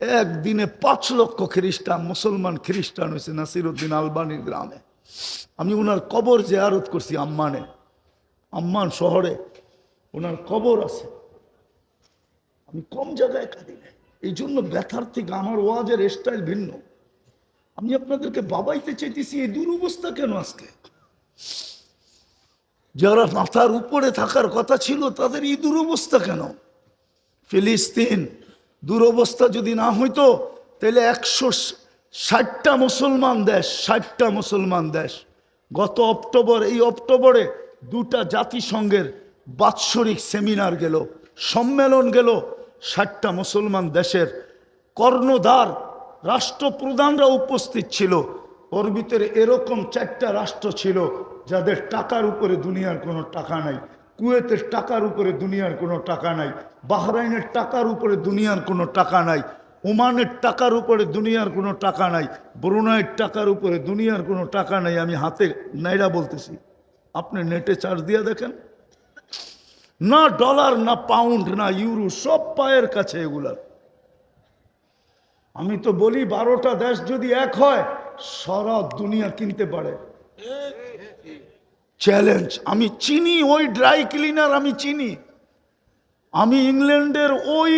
একদিনে পাঁচ লক্ষ খ্রিস্টান, মুসলমান খ্রিস্টান হয়েছে নাসিরুদ্দিন আলবানির গ্রামে। আমি ওনার কবর জেয়ারত করছি আম্মানে। আম্মান শহরে ওনার কবর আছে। আমি কম জায়গায় কাঁদি না এই জন্য ব্যথার থেকে আমার ওয়াজের স্টাইল ভিন্ন। আমি আপনাদেরকে বাবাইতে চাইতেছি, এই দুরবস্থা কেন আজকে? যারা মাথার উপরে থাকার কথা ছিল, তাদের এই দুরবস্থা কেন? ফিলিস্তিন দুরবস্থা যদি না হইতো, তাহলে একশো ষাটটা মুসলমান দেশ, ষাটটা মুসলমান দেশ। গত অক্টোবর, এই অক্টোবরে দুটা জাতিসংঘের বাৎসরিক সেমিনার গেল, সম্মেলন গেল, ষাটটা মুসলমান দেশের কর্ণধার, রাষ্ট্রপ্রধানরা উপস্থিত ছিল। ওর ভিতরে এরকম চারটা রাষ্ট্র ছিল যাদের টাকার উপরে দুনিয়ার কোনো টাকা নাই। কুয়েতের টাকার উপরে দুনিয়ার কোনো টাকা নাই, বাহরাইনের টাকার উপরে দুনিয়ার কোনো টাকা নাই, ওমানের টাকার উপরে দুনিয়ার কোনো টাকা নাই, ব্রুনাইয়ের টাকার উপরে দুনিয়ার কোনো টাকা নাই, আমি হাতে নাইরা বলতেছি। আপনি নেটে চার্জ দিয়ে দেখেন। না ডলার, না পাউন্ড, না ইউরো, সব পায়ের কাছে এগুলার আমি তো বলি, বারোটা দেশ যদি এক হয়, সারা দুনিয়া কিনতে পারে। চ্যালেঞ্জ আমি চিনি, ওই ড্রাই ক্লিনার আমি চিনি। আমি ইংল্যান্ডের ওই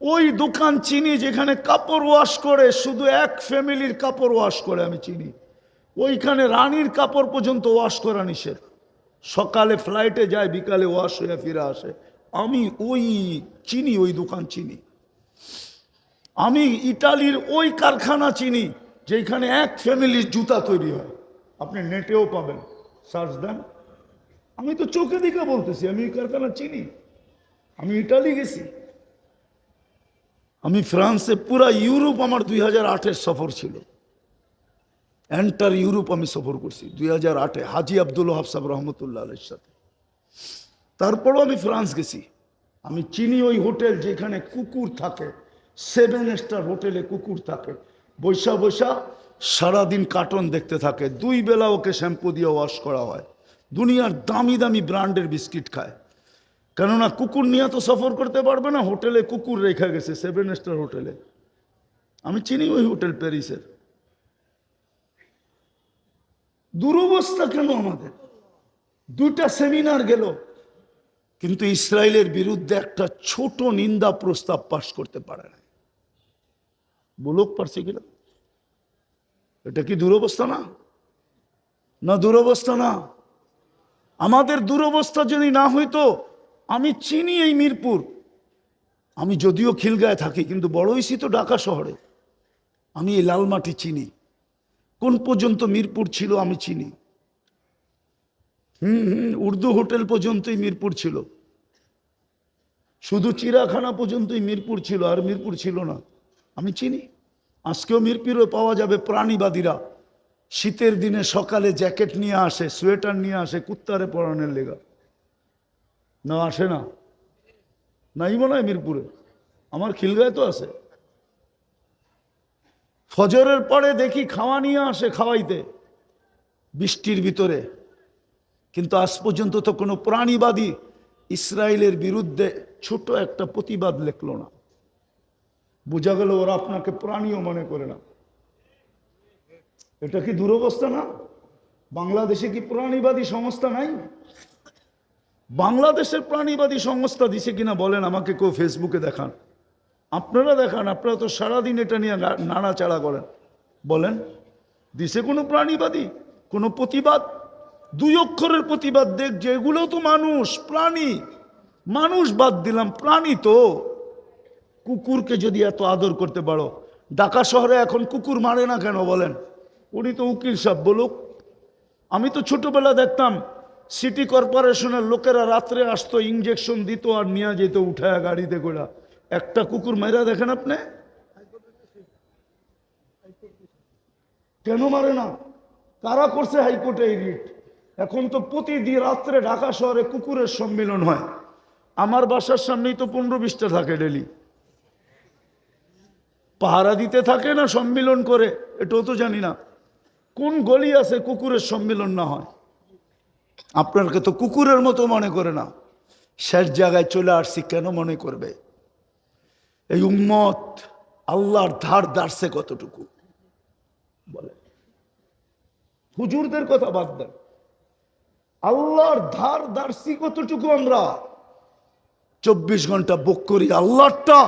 ওই দোকান চিনি যেখানে কাপড় ওয়াশ করে, শুধু এক ফ্যামিলির কাপড় ওয়াশ করে আমি চিনি। ওইখানে রানীর কাপড় পর্যন্ত ওয়াশ করা নিষেধ। সকালে ফ্লাইটে যায়, বিকালে ওয়াশ হয়ে ফিরে আসে। আমি ওই চিনি, ওই দোকান চিনি। আমি ইটালির ওই কারখানা চিনি, যেখানে এক ফ্যামিলির জুতা তৈরি হয়। আপনি নেটেও পাবেন। সার্চ দেন আমি তো চোখে দিকে বলতেছি, আমি কারখানা চিনি, আমি ইটালি গেছি। আমি ফ্রান্সে পুরা ইউরোপ আমার দুই হাজার আটের সফর ছিল। এন্টার ইউরোপ আমি সফর করছি, দুই হাজার আটে, হাজি আব্দুল ওহাব সাহেব রহমতুল্লাহ আলের সাথে। তারপরও আমি ফ্রান্স গেছি। আমি চিনি ওই হোটেল যেখানে কুকুর থাকে, সেভেন স্টার হোটেলে কুকুর থাকে। বৈশা বৈশা সারাদিন কার্টন দেখতে থাকে, দুই বেলা ওকে শ্যাম্পু দিয়ে ওয়াশ করা হয়। দুনিয়ার দামি দামি ব্র্যান্ডের বিস্কিট খায়। কেননা কুকুর নিয়ে তো সফর করতে পারবে না, হোটেলে কুকুর রেখে গেছে, সেভেন স্টার হোটেলে। আমি চিনি ওই হোটেল প্যারিসের। দুরবস্থা কেন আমাদের? দুটা সেমিনার গেল, কিন্তু ইসরায়েলের বিরুদ্ধে একটা ছোট নিন্দা প্রস্তাব পাশ করতে পারে না বলুক পারছে কিনা? এটা কি দুরবস্থা না? না, দুরবস্থা না। আমাদের দুরবস্থা যদি না হইতো, আমি চিনি এই মিরপুর। আমি যদিও খিলগায় থাকি, কিন্তু বড় হয়েছি তো ঢাকা শহরে। আমি এই লালমাটি চিনি। কোন পর্যন্ত মিরপুর ছিল, আমি চিনি। হুম হুম, উর্দু হোটেল পর্যন্তই মিরপুর ছিল। শুধু চিড়াখানা পর্যন্তই মিরপুর ছিল, আর মিরপুর ছিল না। আমি চিনি। আজকেও মিরপিরও পাওয়া যাবে প্রাণীবাদীরা। শীতের দিনে সকালে জ্যাকেট নিয়ে আসে, সোয়েটার নিয়ে আসে, কুত্তারে পরানোর লেগা। না, আসে না। নাই মনে হয় মিরপুরে। আমার খিলগায় তো আছে। ফজরের পরে দেখি খাওয়া নিয়ে আসে খাওয়াইতে, বৃষ্টির ভিতরে। কিন্তু আজ পর্যন্ত তো কোনো প্রাণীবাদী ইসরায়েলের বিরুদ্ধে ছোট একটা প্রতিবাদ লেখলো না। বোঝা গেল ওরা আপনাকে প্রাণীও মনে করে না। এটা কি দুরবস্থা না? বাংলাদেশে কি প্রাণীবাদী সংস্থা নাই? বাংলাদেশের প্রাণীবাদী সংস্থা দিছে কিনা বলেন, আমাকে কেউ ফেসবুকে দেখান। আপনারা দেখান, আপনারা তো সারাদিন এটা নিয়ে নাড়াচাড়া করেন। বলেন, দিছে কোনো প্রাণীবাদী? কোনো প্রতিবাদ? দুই অক্ষরের প্রতিবাদ দেখ যে এগুলো তো মানুষ, প্রাণী। মানুষ বাদ দিলাম, প্রাণী তো। কুকুরকে যদি এত আদর করতে পারো, ঢাকা শহরে এখন কুকুর মারে না কেন বলেন? উনি তো উকিল সাহেব, বলুক। আমি তো ছোটবেলা দেখতাম, সিটি কর্পোরেশনের লোকেরা রাত্রে আসতো ইঞ্জেকশন দিত আর নিয়ে যেত উঠায় গাড়িতে করে। একটা কুকুর মেরা দেখেন আপনি? কেন মারে না? কারা করছে হাইকোর্টে এই রিট? এখন তো প্রতিদিন রাত্রে ঢাকা শহরে কুকুরের সম্মেলন হয়। আমার বাসার সামনেই তো পনেরো বিশটা থাকে ডেলি পাহারা দিতে থাকে না সম্মিলন করে? এটাও তো জানি না। কোন গলি আছে কুকুরের সম্মিলন না হয়? আপনাকে তো কুকুরের মতো মনে করে না। শেষ জায়গায় চলে আসছি, কেন মনে করবে? এই উম্মত আল্লাহর ধার দাঁড়ছে কতটুকু? বলে। হুজুরদের কথা বাদ দেন। আল্লাহর ধার দার্সি কতটুকু আমরা? চব্বিশ ঘণ্টা বুক করি আল্লাহরটা।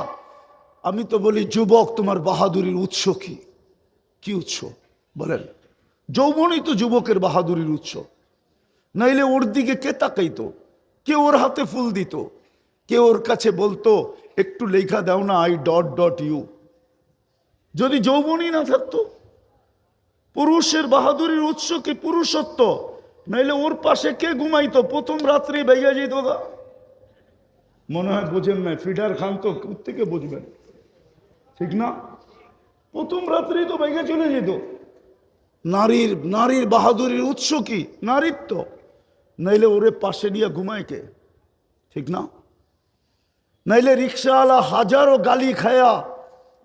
আমি তো বলি, যুবক, তোমার বাহাদুরির উৎস কি? কি উৎস? বলেন। যৌবনই তো যুবকের বাহাদুরির উৎস। নাইলে ওর দিকে কে তাকাইতো? কে ওর হাতে ফুল দিত? কে ওর কাছে বলতো, একটু লেখা দাও না আই ডট ডট ইউ যদি যৌবনই না থাকতো, পুরুষের বাহাদুরির উৎস কি পুরুষত্ব? নাইলে ওর পাশে কে ঘুমাইতো? প্রথম রাত্রে বেগে যেত মনে হয় বোঝেন না ফিডার খান তো থেকে বুঝবেন? ঠিক না? প্রথম রাত্রেই তো বেগে চলে যেত। নারীর নারীর বাহাদুরির উৎস কি? নারীত্ব। নাইলে ওরে পাশে নিয়ে ঘুমায় কে? ঠিক না? নাইলে রিক্সাওয়ালা হাজারো গালি খায়া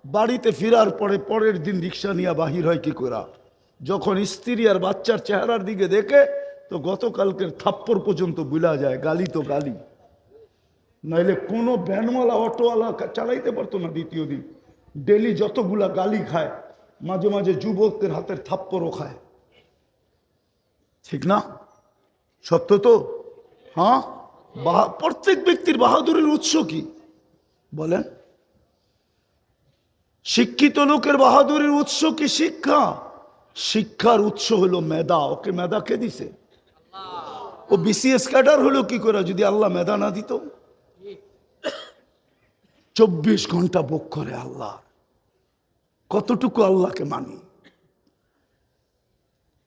বাড়িতে ফেরার পরে পরের দিন রিক্সা নিয়ে বাহির হয় কি করা যখন স্ত্রী আর বাচ্চার চেহারার দিকে দেখে, তো গতকালকের থাপ্পড় পর্যন্ত বুলা যায়, গালি তো গালি। নাইলে কোনো ভ্যানওয়ালা অটোওয়ালা চালাইতে পারতো না দ্বিতীয় দিন। ডেলি যতগুলা গালি খায়, মাঝে মাঝে যুবকদের হাতের থাপ্পড়ও খায়। ঠিক না? সত্য তো? হ্যাঁ? প্রত্যেক ব্যক্তির বাহাদুরের উৎস কি? বলেন। শিক্ষিত লোকের বাহাদুরের উৎস কি শিক্ষা? শিক্ষার উৎস হলো মেধা। ওকে মেধা কে দিছে? ও বিসিএস ক্যাডার হলো কি করে? যদি আল্লাহ মেধা না দিত? চব্বিশ ঘণ্টা বুক করে আল্লাহ। কতটুকু আল্লাহকে মানি?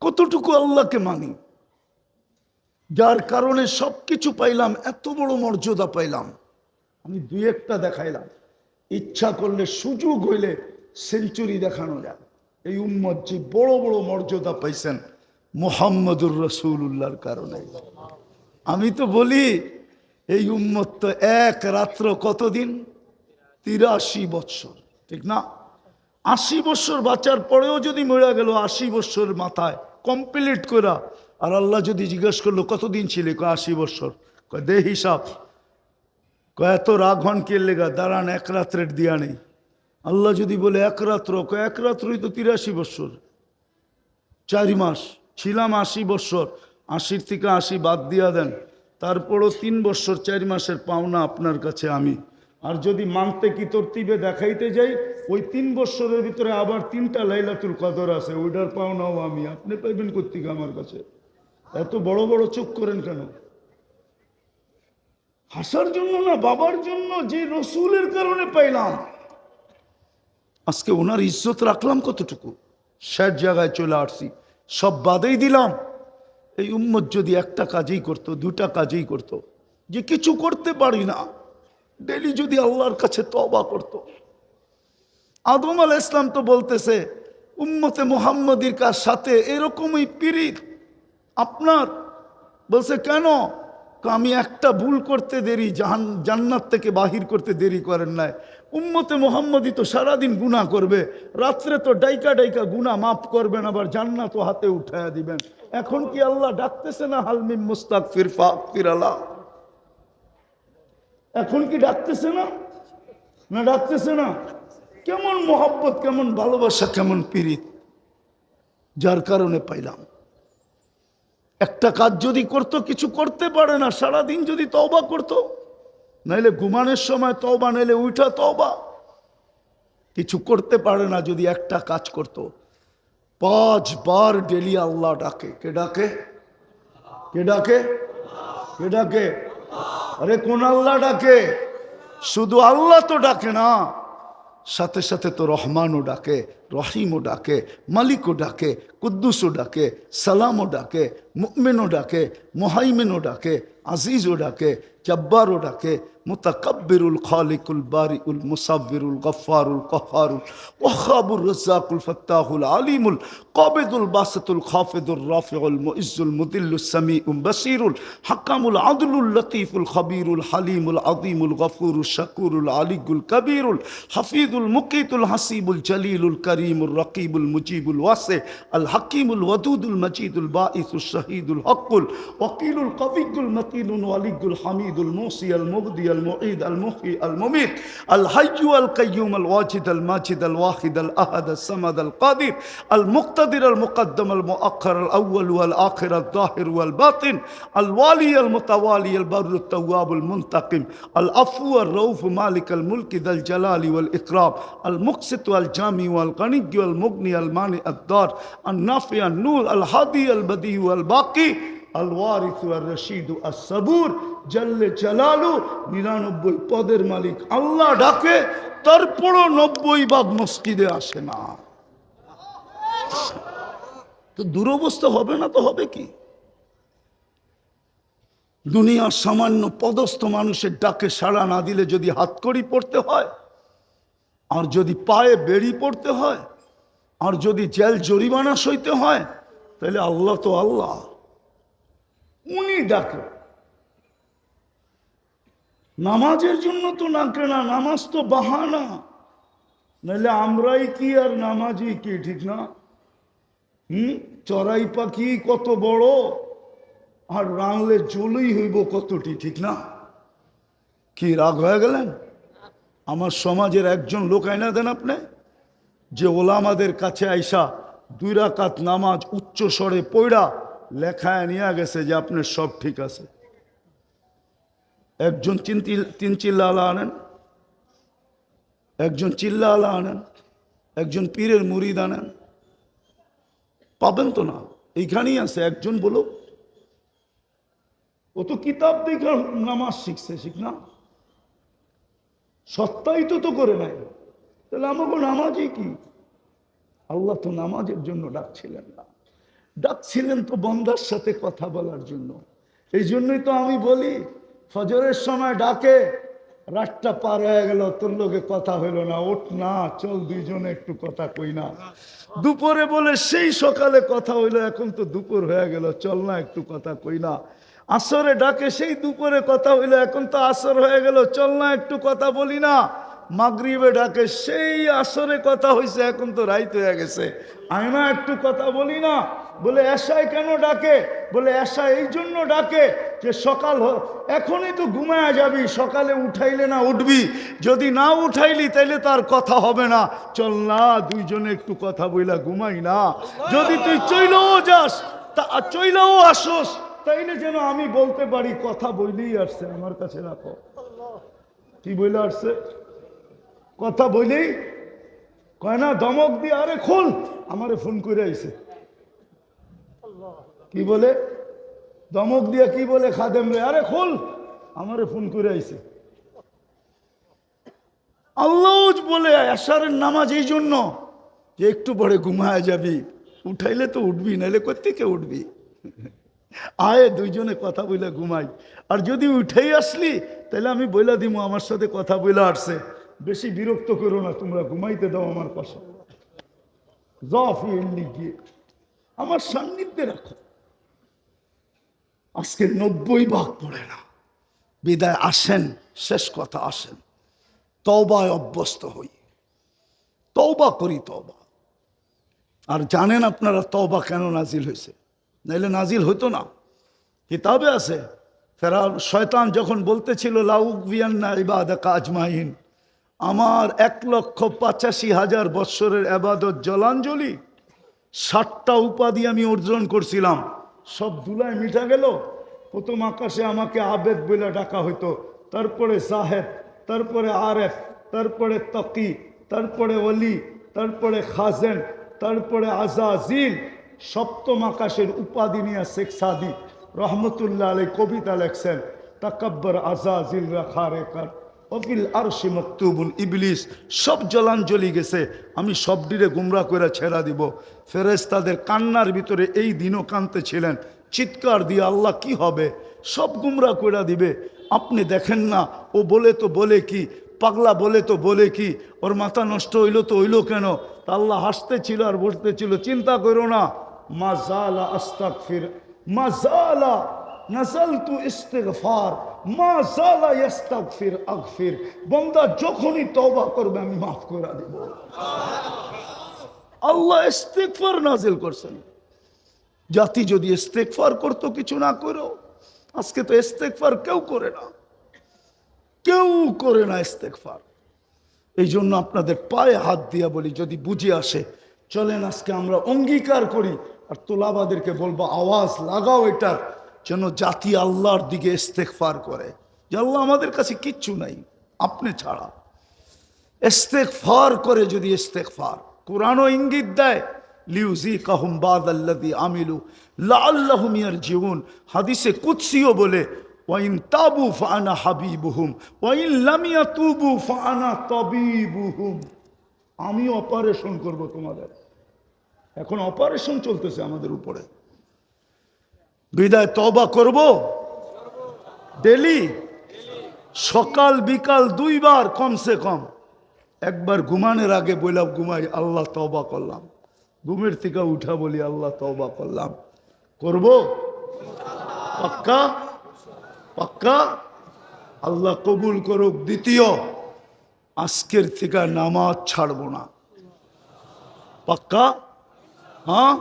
কতটুকু আল্লাহকে মানি? যার কারণে সব কিছু পাইলাম, এত বড় মর্যাদা পাইলাম। আমি দুই একটা দেখাইলাম। ইচ্ছা করলে সুযোগ হইলে সেঞ্চুরি দেখানো যায়। এই উম্মত যে বড় বড় মর্যাদা পাইছেন মোহাম্মদুর রসুল্লাহর কারণে। আমি তো বলি, এই উম্মত তো এক রাত্র কতদিন? তিরাশি বৎসর, ঠিক না? আশি বৎসর বাঁচার পরেও যদি মরে গেল আশি বৎসর মাথায় কমপ্লিট করা আর আল্লাহ যদি জিজ্ঞেস করল, কতদিন ছিলে? কয়, আশি বৎসর। কয়, দে হিসাব। কয়, এত রাগ হন কে লেগা? দাঁড়ান, এক রাত্রের দিয়া নেই। আল্লাহ যদি বলে, এক রাত্র কয়, এক রাত্রই তো তিরাশি বৎসর। চারি মাস, ছিলাম আশি বৎসর। আশির থেকে আশি বাদ দিয়া দেন। তারপরও তিন বৎসর, চারি মাসের পাওনা আপনার কাছে আমি। আর যদি মানতে কি তরতিবে দেখাইতে যাই, ওই তিন বৎসরের ভিতরে আবার তিনটা লাইলাতুল কদর আছে, ওইটার পাওনাও আমি। আপনি পাইবেন কর্তিক আমার কাছে? এত বড় বড় চোখ করেন কেন? হাসার জন্য না, বাবার জন্য যে রসুলের কারণে পাইলাম। আজকে ওনার ইজ্জত রাখলাম কতটুকু? শেষ জায়গায় চলে আসছি। সব বাদেই দিলাম। এই উম্মত যদি একটা কাজেই করতো, দুটা কাজেই করতো, যে কিছু করতে পারি না ডেলি যদি আল্লাহর কাছে তবা করতো। আদম আল ইসলাম তো বলতেছে, উম্মতে মোহাম্মদীর কার সাথে এরকমই পিরিত আপনার? বলছে, কেন? আমি একটা ভুল করতে দেরি, জাহান, জান্নাত থেকে বাহির করতে দেরি করেন নাই। উম্মতে মোহাম্মদী তো সারাদিন গুণা করবে, রাত্রে তো ডাইকা ডাইকা গুণা মাফ করবেন, আবার জান্নাতও হাতে উঠায়া দিবেন। এখন কি আল্লাহ ডাকতেছে না হালমিম মুস্তাক ফির ফাক ফির আল্লাহ এখন কি ডাকতেছে না? না ডাকতেছে না। কেমন মোহাব্বত, কেমন ভালোবাসা, কেমন পীড়িত। যার কারণে পাইলাম। একটা কাজ যদি করতো, কিছু করতে পারে না। সারাদিন যদি তওবা করতো, নাইলে ঘুমানোর সময় তওবা, নাইলে উঠা তওবা। কিছু করতে পারে না যদি একটা কাজ করত। পাঁচবার ডেলি আল্লাহ ডাকে। কে ডাকে? কে ডাকে? কে ডাকে? আরে কোন আল্লাহ ডাকে? শুধু আল্লাহ তো ডাকে না সাথে সাথে তো রহমানও ডাকে। রহিমও ডাকে মালিকও ডাকে কুদ্দুসও ডাকে সালামও ডাকে মুকমেনও ডাকে মোহাইমেনও ডাকে আজিজও ডাকে জব্বারও ডাকে মুতাকাব্বিরুল খালিকুল বারিউল মুসাব্বিরুল গফফারুল কহারুল ওয়াহাবুর রাজ্জাকুল ফাত্তাহুল আলিমুল কাবিদুল বাসিতুল খাফিদুর রাফিউল মুইজ্জুল মুদিল্লুস সামিউল বাসিরুল হাকামুল আদলুল লতিফুল খবীরুল হালিমুল আযীমুল গফুরুল শাকুরুল আলিগুল কবীরুল হাফিজুল মুকিতুল হাসিবুল জলিলুল করিম الكريم الرقيب المجيب الواسع الحكيم الودود المجيد البائس الشهيد الحق الوكيل القوي المتين الولي الحميد الموصي المبدي المعيد المحيي المميت الحي القيوم الواجد الماجد الواحد الأحد الصمد القادر المقتدر المقدم المؤخر الأول والآخر الظاهر والباطن الوالي المتوالي البر التواب المنتقم العفو الرؤوف مالك الملك ذا الجلال والإكرام المقسط والجامع والغني والمغني المانع الدار النافع النور الهادي البديع والباقي الوارث والرشيد الصبور জল্লে জালালু নিরানব্বই পদের মালিক আল্লাহ ডাকে তারপরও নব্বই ভাগ মসজিদে আসে না তো দুরবস্থা হবে না তো হবে কি দুনিয়ার সামান্য পদস্থ মানুষের ডাকে সাড়া না দিলে যদি হাতকড়ি পড়তে হয় আর যদি পায়ে বেড়ি পড়তে হয়, আর যদি জেল জরিমানা সইতে হয়, তাহলে আল্লাহ তো আল্লাহ। উনি ডাকে। নামাজের জন্য তো ডাকে না নামাজ তো বাহানা। নাহলে আমরাই কি আর নামাজই কি, ঠিক না? হুম? চড়াই পাখি কত বড়, আর রাঙলে জলই হইব কতটি, ঠিক না? কি রাগ হয়ে গেলেন? আমার সমাজের একজন লোক আইনা দেন আপনি? যে ওলামাদের কাছে আইসা দুই রাকাত নামাজ উচ্চ স্বরে পইড়া লেখায় নিয়ে গেছে যে আপনার সব ঠিক আছে। একজন তিন তিল- তিন চিল্লা আলা আনেন, একজন চিল্লা আলা আনেন, একজন পীরের মুরিদ আনেন। পাবেন তো না, এইখানেই আছে, একজন বলুক। ও তো কিতাব দেখে নামাজ শিখছে, শিখ না? সত্যায়িত তো করে নাই। তাহলে আমাকে নামাজই কি? আল্লাহ তো নামাজের জন্য ডাকছিলেন না। ডাকছিলেন তো বন্দার সাথে কথা বলার জন্য। এই জন্যই তো আমি বলি, ফজরের সময় ডাকে, রাতটা পার হয়ে গেল, তোর লোকে কথা হইল না, ওঠ না, চল দুইজনে একটু কথা কই না। দুপুরে বলে, সেই সকালে কথা হইল, এখন তো দুপুর হয়ে গেল, চল না একটু কথা কই না। আসরে ডাকে, সেই দুপুরে কথা হইল, এখন তো আসর হয়ে গেল, চল না, একটু কথা বলি না। মাগরিবে ডাকে, সেই আসরে কথা হয়েছে এখন তো রাইত হয়ে গেছে। আমি না একটু কথা বলি না। বলে, এসাই কেন ডাকে? বলে এসা এই জন্য ডাকে যে সকাল এখনই তো ঘুমায়া যাবি, সকালে উঠাইলে না উঠবি। যদি না উঠাইলি, তাইলে তার কথা হবে না। চল না, দুইজনে একটু কথা বইলা ঘুমাই না। যদি তুই চইলেও যাস, তা, চইলেও আসোস। তাইলে যেন আমি বলতে পারি কথা বইলেই আসছে আমার কাছে রাখো। কি বইলে আসছে? কথা বইলেই? কয় না দমক দিয়ে আরে খোল আমারে ফোন করে আইছে। কি বলে? দমক দিয়ে কি বলে খাদেম রে? আরে খোল আমারে ফোন করে আইছে। আল্লাহ বলে আশারের নামাজ এই জন্য যে একটু পরে ঘুমায় যাবি। উঠাইলে তো উঠবি নাহলে কোথেকে উঠবি? আয় দুইজনে কথা বলে ঘুমাই। আর যদি উঠেই আসলি, তাহলে আমি বইলা দিব আমার সাথে কথা বইলা আসছে। বেশি বিরক্ত করো না, তোমরা ঘুমাইতে দাও আমার পাশে। গিয়ে আমার সান্নিধ্যে রাখো। আজকে নব্বই ভাগ পড়ে না। বিদায় আসেন, শেষ কথা আসেন। তবায় অভ্যস্ত হই। তওবা করি তওবা। আর জানেন আপনারা তওবা কেন নাজিল হয়েছে? নাইলে নাজিল হতো না। কিতাবে আছে ফেরা শয়তান যখন বলতেছিল লাউক বিয়ান্না ইবাদা কাজমাইন আমার এক লক্ষ পঁচাশি হাজার বৎসরের আবাদত জলাঞ্জলি, ষাটটা উপাধি আমি অর্জন করছিলাম। সব দুলায় মিঠা গেল। প্রথম আকাশে আমাকে আবেদ বলে ডাকা হইতো। তারপরে সাহেব, তারপরে আরেফ, তারপরে তকি, তারপরে অলি তারপরে খাজেন, তারপরে আজাজিল সপ্তম আকাশের উপাধি নিয়ে শেখ সাদি রহমতুল্লাহ আলী কবিতা লেখছেন, তাকাব্বর আজাজিল রাখা রেখার অফিল আরশি ইবলিস, সব জলাঞ্জলি গেছে, আমি সব ডিরে গুমরা করে ছেড়া দিব। ফেরেস্তাদের কান্নার ভিতরে এই দিনও কানতে ছিলেন, চিৎকার দিয়ে আল্লাহ কি হবে? সব গুমরা করে দিবে, আপনি দেখেন না, ও বলে তো বলে কি, পাগলা বলে তো বলে কি, ওর মাথা নষ্ট হইল তো হইল কেন? তা আল্লাহ হাসতে ছিল আর বসতে ছিল চিন্তা করো না। মা জালা আস্তাক ফির মা জালা নাজালতু ইস্তেগফার, মা জালা ইয়াস্তাগফির আগফির। বান্দা যখনই তওবা করবে, আমি মাফ করে দেব। আল্লাহ ইস্তেকফার নাজিল করছেন। জাতি যদি ইস্তেকফার করতো, কিছু না করেও আজকে তো ইস্তেকফার কেউ করে না। কেউ করে না ইস্তেকফার এই জন্য আপনাদের পায়ে হাত দিয়া বলি, যদি বুঝে আসে, চলেন আজকে আমরা অঙ্গীকার করি। আর তোলাবাদেরকে বলব, আওয়াজ লাগাও এটার যেন জাতি আল্লাহর দিকে ইস্তেকফার করে। যে আল্লাহ আমাদের কাছে কিচ্ছু নাই, আপনি ছাড়া। ইস্তেকফার করে যদি ইস্তেকফার কোরআনও ইঙ্গিত দেয় লিউজি কাহুম বাদ আল্লাদি আমিলু লাল্লাহুম জীবন হাদিসে কুৎসিও বলে, ওয়াইন তাবু ফানা হাবিবুহুম, ওয়াইন লাম ইয়াতুবু ফানা তাবিবুহুম। আমি অপারেশন করব তোমাদের। এখন অপারেশন চলতেছে আমাদের উপরে। বিদায় তবা করব। ডেলি, সকাল, বিকাল দুইবার কমসে কম একবার ঘুমানোর আগে বললাম ঘুমাই, আল্লাহ তবা করলাম। ঘুমের থেকে উঠা বলি, আল্লাহ তবা করলাম। করব? পাক্কা? পাক্কা? আল্লাহ কবুল করুক। দ্বিতীয়, আজকের থেকে নামাজ ছাড়বো না। পাক্কা? হ্যাঁ?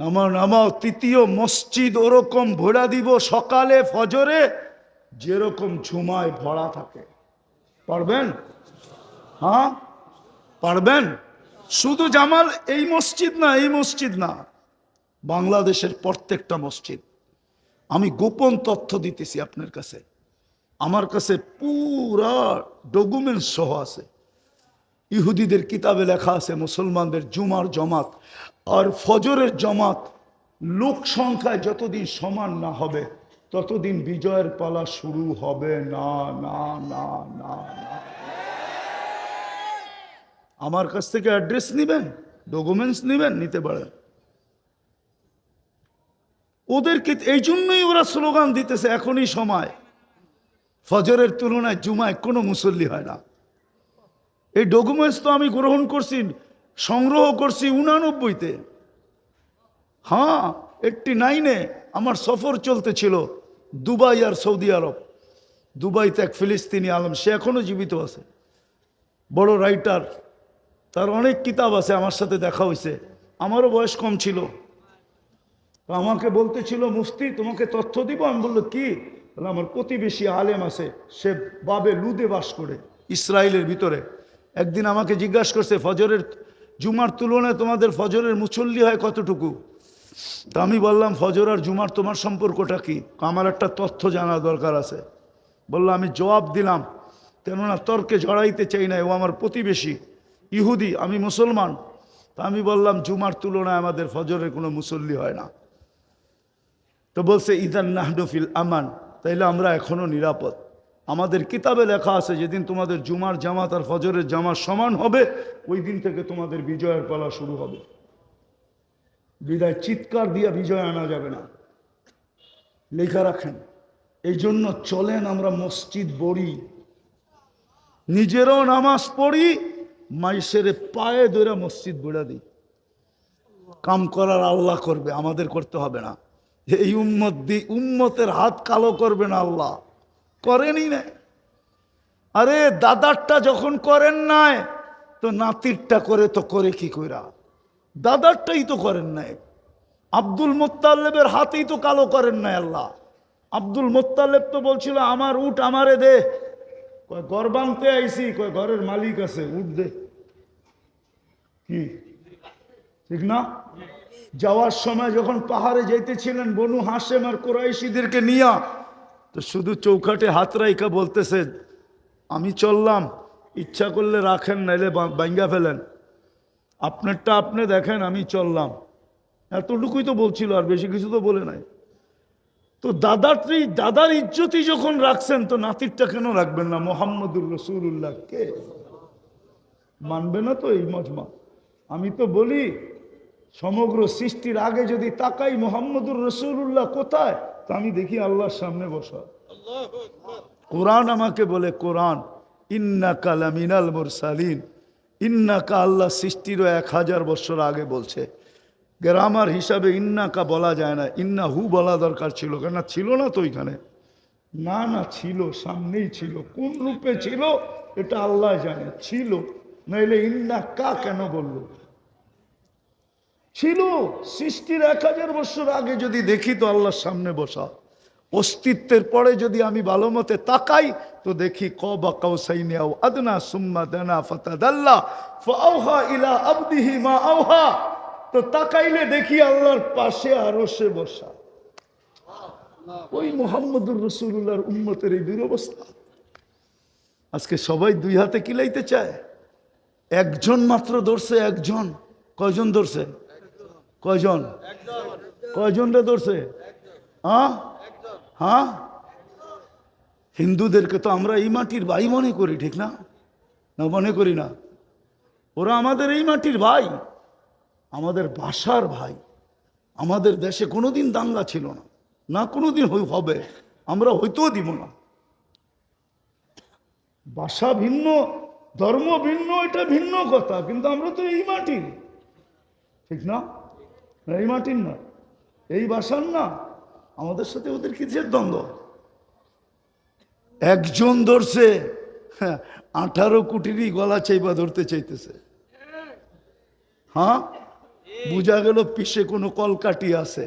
আমার নামাও, তৃতীয় মসজিদ ওরকম ভরা দিব সকালে ফজরে, যেরকম ঝুমায় ভরা থাকে। পারবেন? হ্যাঁ? পারবেন? শুধু জামাল এই মসজিদ না, এই মসজিদ না, বাংলাদেশের প্রত্যেকটা মসজিদ। আমি গোপন তথ্য দিতেছি আপনার কাছে। আমার কাছে পুরা ডকুমেন্টস সহ আছে। ইহুদিদের কিতাবে লেখা আছে, মুসলমানদের জুমার জমাত। আর ফজরের জমাত লোক সংখ্যায় যতদিন সমান না হবে, ততদিন বিজয়ের পালা শুরু হবে। না না না না আমার কাছ থেকে অ্যাড্রেস নেবেন, ডকুমেন্টস নেবেন, নিতে পারেন। ওদেরকে এই জন্যই ওরা স্লোগান দিতেছে, এখনই সময়। ফজরের তুলনায় জুমায় কোনো মুসল্লি হয় না। এই ডকুমেন্টস তো আমি গ্রহণ করছি, সংগ্রহ করছি উনানব্বইতে। হ্যাঁ এইটটি নাইনে আমার সফর চলতেছিল দুবাই আর সৌদি আরব। দুবাইতে এক ফিলিস্তিনি আলম, সে এখনও জীবিত আছে। বড় রাইটার, তার অনেক কিতাব আছে, আমার সাথে দেখা হয়েছে। আমারও বয়স কম ছিল। আমাকে বলতেছিল, মুফতি, তোমাকে তথ্য দিব? আমি বলল কি? আমার প্রতিবেশী আলেম আছে, সে বাবে লুদে বাস করে, ইসরায়েলের ভিতরে। একদিন আমাকে জিজ্ঞাসা করছে, ফজরের জুমার তুলনায় তোমাদের ফজরের মুসল্লি হয় কতটুকু? তা আমি বললাম, ফজর আর জুমার তোমার সম্পর্কটা কি? আমার একটা তথ্য জানা দরকার আছে। বলল, আমি জবাব দিলাম, কেননা তর্কে জড়াইতে চাই না, ও আমার প্রতিবেশী, ইহুদি, আমি মুসলমান। তা আমি বললাম, জুমার তুলনায় আমাদের ফজরের কোনো মুসল্লি হয় না। তো বলছে, ইদান নাহডফিল আমান। তাইলে আমরা এখনও নিরাপদ। আমাদের কিতাবে লেখা আছে, যেদিন তোমাদের জুমার জামাত আর ফজরের জামাত সমান হবে, ওই দিন থেকে তোমাদের বিজয়ের পালা শুরু হবে। বিদায় চিৎকার দিয়ে বিজয় আনা যাবে না। লেখা রাখেন এই জন্য চলেন আমরা মসজিদ বড়ি নিজেরও নামাজ পড়ি, মাইসের পায়ে ধরে মসজিদ বেড়া দিই। কাম করার আল্লাহ করবে, আমাদের করতে হবে না। এই উম্মত দি, উম্মতের হাত কালো করবে না আল্লাহ। করেনি না আরে দাদারটা যখন করেন নাই, তো নাতিরটা করে তো করে কি কইরা? দাদারটাই তো করেন নাই। আব্দুল মোত্তালেবের হাতেই তো কালো করেন নাই আল্লাহ। আব্দুল মোত্তালেব তো বলছিল, আমার উঠ আমারে দে। ঘর বানতে আইসি কয়, ঘরের মালিক আছে উঠ দে। কি? ঠিক না? যাওয়ার সময় যখন পাহাড়ে যাইতেছিলেন বনু হাসেম আর কোরাইশিদেরকে নিয়া তো শুধু চৌকাটে হাত রাইকা বলতেছে, আমি চললাম, ইচ্ছা করলে রাখেন, নাইলে বাঙ্গা ফেলেন। আপনারটা আপনি দেখেন, আমি চললাম। এতটুকুই তো বলছিল, আর বেশি কিছু তো বলে নাই। তো দাদারটি দাদার ইজ্জতই যখন রাখছেন, তো নাতিরটা কেন রাখবেন না? মোহাম্মদুর রসুল্লাহ কে? মানবে না তো এই মজমা। আমি তো বলি, সমগ্র সৃষ্টির আগে যদি তাকাই, মোহাম্মদুর রসুল্লাহ কোথায়? তা আমি দেখি আল্লাহর সামনে বসা। কোরআন আমাকে বলে কোরআন ইন্না ইন্নাকা লামিনাল মুরসালিন ইন্নাকা আল্লাহ সৃষ্টিরও এক হাজার বছর আগে বলছে গ্রামার হিসাবে ইন্নাকা বলা যায় না ইন্না হু বলা দরকার ছিল কেন ছিল না তো ওইখানে? না না ছিল সামনেই ছিল কোন রূপে ছিল এটা আল্লাহ জানে ছিল। নইলে ইন্না কা কেন বলল? ছিল সৃষ্টির এক হাজার বছর আগে যদি দেখি তো আল্লাহর সামনে বসা। অস্তিত্বের পরে যদি আমি ভালো মতে তাকাই, তো দেখি কাউসাইনি আও আদনা সুম্মা দানা ইলা মা আওহা। তো তাকাইলে দেখি আল্লাহর পাশে আরও সে বসা। ওই মোহাম্মদুর রসুল্লাহর উম্মতের এই দুরবস্থা। আজকে সবাই দুই হাতে কিলাইতে চায়। একজন মাত্র ধরছে, একজন। কয়জন ধরছে? কয়জন? কয়জন রে ধরছে? হ্যাঁ? হ্যাঁ? হিন্দুদেরকে তো আমরা এই মাটির ভাই মনে করি ঠিক না? না মনে করি না। ওরা আমাদের এই মাটির ভাই আমাদের ভাষার ভাই। আমাদের দেশে কোনোদিন দাঙ্গা ছিল না। না কোনোদিন হই- হবে আমরা হইতেও দিব না। ভাষা ভিন্ন ধর্ম ভিন্ন এটা ভিন্ন কথা কিন্তু আমরা তো এই মাটির ঠিক না, এই মাটির না এই ভাষার না আমাদের সাথে ওদের কিসের দ্বন্দ্ব? একজন ধরছে হ্যাঁ, আঠারো কোটিরই গলা চাইবা ধরতে চাইতেছে। হ্যাঁ বুঝা গেল পিসে কোনো কলকাটি আছে।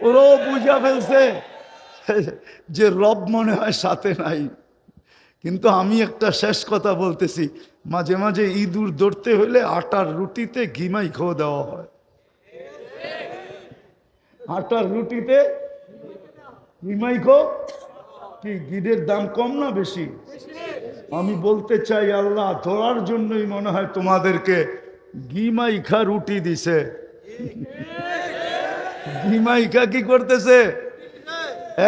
ওরাও বুঝা ফেলছে যে রব মনে হয় সাথে নাই। কিন্তু আমি একটা শেষ কথা বলতেছি মাঝে মাঝে ইঁদুর ধরতে হলে আটার রুটিতে ঘিমাই খেয়ে দেওয়া হয়। আটার রুটিতে ঘিমাই খো কি গিরের দাম কম না বেশি? আমি বলতে চাই আল্লাহ ধরার জন্যই মনে হয় তোমাদেরকে গিমাইখা রুটি দিছে। গিমাইখা কি করতেছে?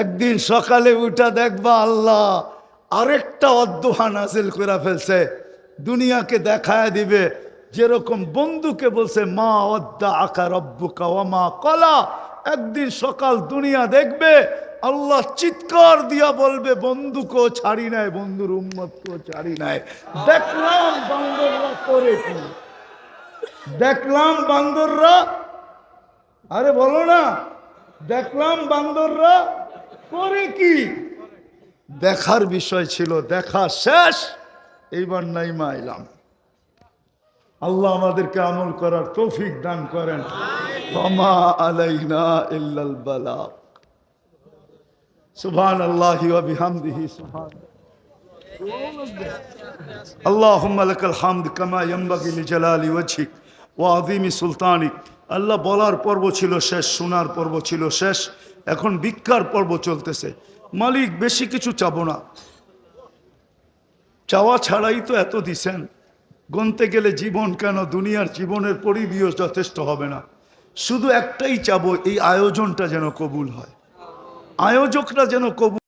একদিন সকালে উঠা দেখবা আল্লাহ আরেকটা অধ্যহা নাজিল করে ফেলছে। দুনিয়াকে দেখায় দিবে। যেরকম বন্ধুকে বলছে, মা অদ্দা আকা রব্বুকা ও মা কলা। একদিন সকাল দুনিয়া দেখবে, আল্লাহ চিৎকার দিয়া বলবে বন্ধুকেও ছাড়ি নাই, বন্ধুর উম্মতকেও ছাড়ি নাই। দেখলাম বান্দররা করে কি? দেখলাম বান্দররা, আরে বলো না, দেখলাম বান্দররা করে কি? দেখার বিষয় ছিল, দেখা শেষ, এইবার নাইমা এলাম। আল্লাহ আমাদেরকে আমল করার তৌফিক দান করেন। ওমা আলাইনা ইল্লাল বালাগ সুবহান আল্লাহি ওয়া বিহামদিহি সুবহান اللهم لك الحمد كما ينبغي لجلال وجهك وعظيم سلطانك আল্লাহ বলার পর্ব ছিল শেষ শোনার পর্ব ছিল শেষ এখন ভিক্ষার পর্ব চলতেছে মালিক বেশি কিছু চাবো না চাওয়া ছাড়াই তো এত দিছেন গনতে গেলে জীবন কেন দুনিয়ার জীবনের পরিধিও যথেষ্ট হবে না শুধু একটাই চাবো এই আয়োজনটা যেন কবুল হয়। আয়োজকরা যেন কবুল